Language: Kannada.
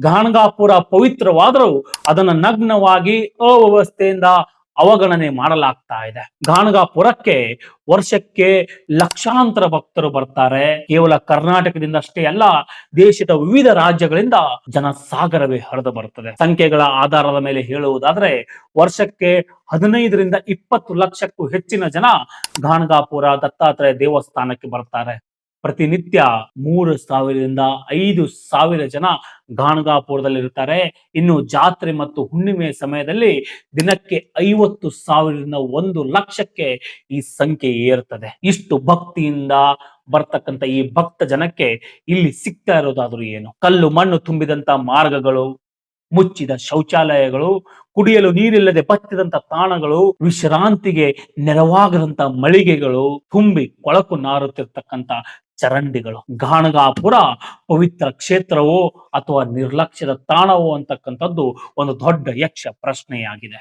ಗಾಣಗಾಪುರ ಪವಿತ್ರವಾದರೂ ಅದನ್ನ ನಗ್ನವಾಗಿ, ಅವ್ಯವಸ್ಥೆಯಿಂದ ಅವಗಣನೆ ಮಾಡಲಾಗ್ತಾ ಇದೆ. ಗಾಣಗಾಪುರಕ್ಕೆ ವರ್ಷಕ್ಕೆ ಲಕ್ಷಾಂತರ ಭಕ್ತರು ಬರ್ತಾರೆ. ಕೇವಲ ಕರ್ನಾಟಕದಿಂದ ಅಷ್ಟೇ ಅಲ್ಲ, ದೇಶದ ವಿವಿಧ ರಾಜ್ಯಗಳಿಂದ ಜನಸಾಗರವೇ ಹರಿದು ಬರ್ತದೆ ಸಂಖ್ಯೆಗಳ ಆಧಾರದ ಮೇಲೆ ಹೇಳುವುದಾದ್ರೆ, ವರ್ಷಕ್ಕೆ ಹದಿನೈದರಿಂದ ಇಪ್ಪತ್ತು ಲಕ್ಷಕ್ಕೂ ಹೆಚ್ಚಿನ ಜನ ಗಾಣಗಾಪುರ ದತ್ತಾತ್ರೇಯ ದೇವಸ್ಥಾನಕ್ಕೆ ಬರ್ತಾರೆ. ಪ್ರತಿನಿತ್ಯ ಮೂರು ಸಾವಿರದಿಂದ ಐದು ಸಾವಿರ ಜನ ಗಾಣಗಾಪುರದಲ್ಲಿ ಇರ್ತಾರೆ ಇನ್ನು ಜಾತ್ರೆ ಮತ್ತು ಹುಣ್ಣಿಮೆ ಸಮಯದಲ್ಲಿ ದಿನಕ್ಕೆ ಐವತ್ತು ಸಾವಿರದಿಂದ ಒಂದು ಲಕ್ಷಕ್ಕೆ ಈ ಸಂಖ್ಯೆ ಏರ್ತದೆ. ಇಷ್ಟು ಭಕ್ತಿಯಿಂದ ಬರ್ತಕ್ಕಂತ ಈ ಭಕ್ತ ಜನಕ್ಕೆ ಇಲ್ಲಿ ಸಿಗ್ತಾ ಇರೋದಾದ್ರೂ ಏನು? ಕಲ್ಲು, ಮಣ್ಣು ತುಂಬಿದಂತ ಮಾರ್ಗಗಳು, ಮುಚ್ಚಿದ ಶೌಚಾಲಯಗಳು, ಕುಡಿಯಲು ನೀರಿಲ್ಲದೆ ಬತ್ತಿದಂತ ತಾಣಗಳು, ವಿಶ್ರಾಂತಿಗೆ ನೆರವಾಗದಂತ ಮಳಿಗೆಗಳು, ತುಂಬಿ ಕೊಳಕು ನಾರುತ್ತಿರ್ತಕ್ಕಂತ ಚರಂಡಿಗಳು. ಗಾಣಗಾಪುರ ಪವಿತ್ರ ಕ್ಷೇತ್ರವೋ ಅಥವಾ ನಿರ್ಲಕ್ಷ್ಯದ ತಾಣವೋ ಅಂತಕ್ಕಂಥದ್ದು ಒಂದು ದೊಡ್ಡ ಯಕ್ಷ ಪ್ರಶ್ನೆಯಾಗಿದೆ.